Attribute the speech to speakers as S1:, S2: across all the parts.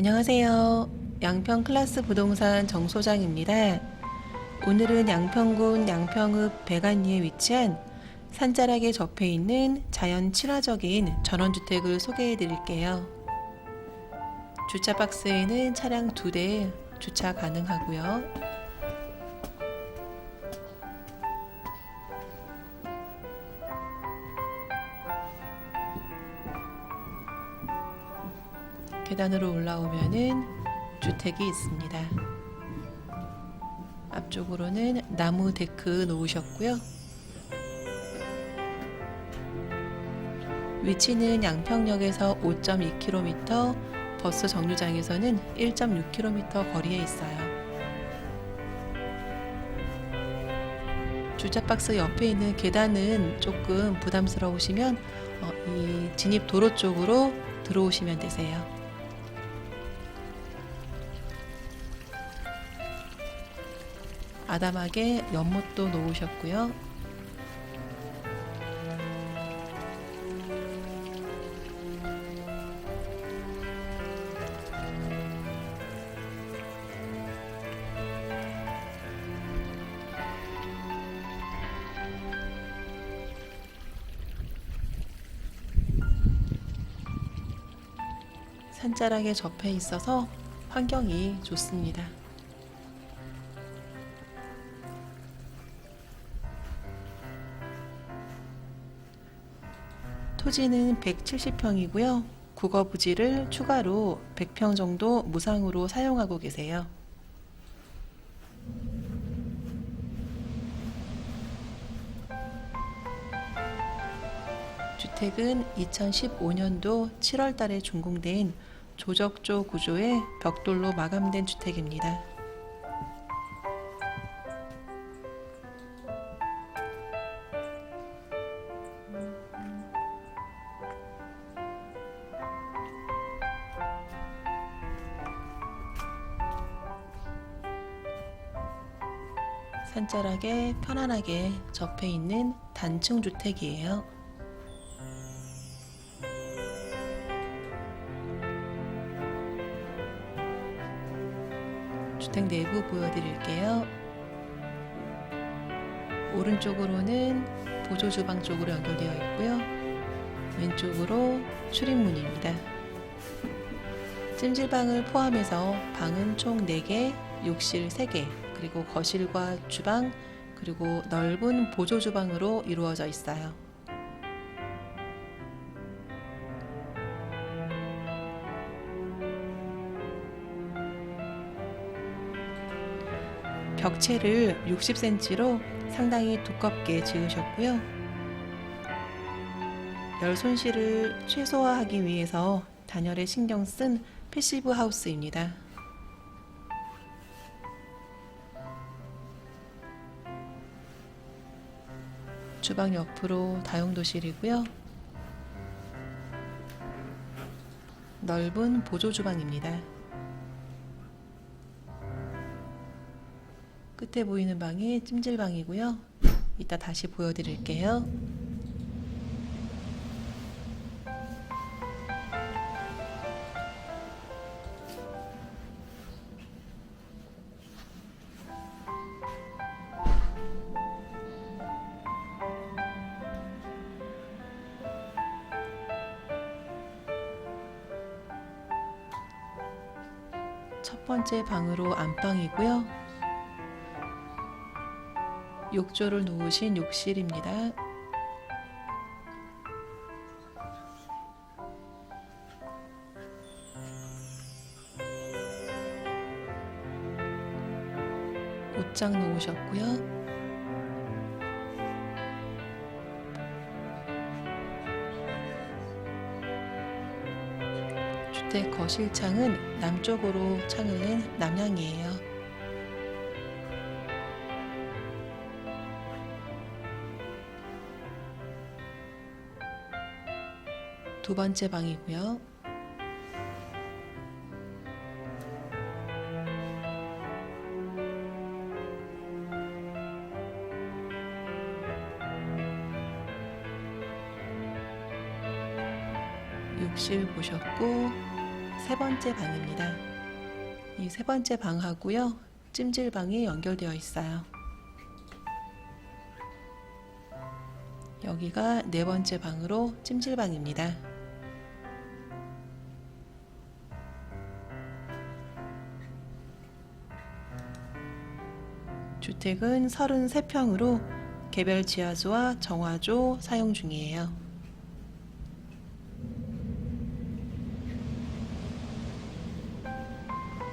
S1: 안녕하세요. 양평 클라스 부동산 정 소장입니다. 오늘은 양평군 양평읍 배관리에 위치한 산자락에 접해 있는 자연 친화적인 전원주택을 소개해 드릴게요. 주차 박스에는 차량 두대 주차 가능하고요. 계단으로 올라오면은 주택이 있습니다. 앞쪽으로는 나무 데크 놓으셨고요. 위치는 양평역에서 5.2km, 버스 정류장에서는 1.6km 거리에 있어요. 주차박스 옆에 있는 계단은 조금 부담스러우시면 어, 이 진입 도로 쪽으로 들어오시면 되세요. 아담하게 연못도 놓으셨고요. 산자락에 접해 있어서 환경이 좋습니다. 토지는 170평이고요. 국어 부지를 추가로 100평 정도 무상으로 사용하고 계세요. 주택은 2015년도 7월 달에 준공된 조적조 구조의 벽돌로 마감된 주택입니다. 산자락에 편안하게 접해 있는 단층 주택이에요. 주택 내부 보여드릴게요. 오른쪽으로는 보조 주방 쪽으로 연결되어 있고요. 왼쪽으로 출입문입니다. 찜질방을 포함해서 방은 총 4개, 욕실 3개, 그리고 거실과 주방, 그리고 넓은 보조 주방으로 이루어져 있어요. 벽체를 60cm로 상당히 두껍게 지으셨고요. 열 손실을 최소화하기 위해서 단열에 신경 쓴 패시브 하우스입니다. 주방 옆으로 다용도실이고요. 넓은 보조 주방입니다. 끝에 보이는 방이 찜질방이고요. 이따 다시 보여드릴게요. 첫 번째 방으로 안방이고요. 욕조를 놓으신 욕실입니다. 옷장 놓으셨고요. 주택 거실 창은 남쪽으로 창을 낸 남향이에요. 두 번째 방이고요. 욕실 보셨고 세 번째 방입니다. 이 세 번째 방하고요. 찜질방이 연결되어 있어요. 여기가 네 번째 방으로 찜질방입니다. 주택은 33평으로 개별 지하수와 정화조 사용 중이에요.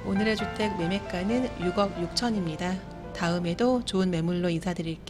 S1: 오늘의 주택 매매가는 6억 6천입니다. 다음에도 좋은 매물로 인사드릴게요.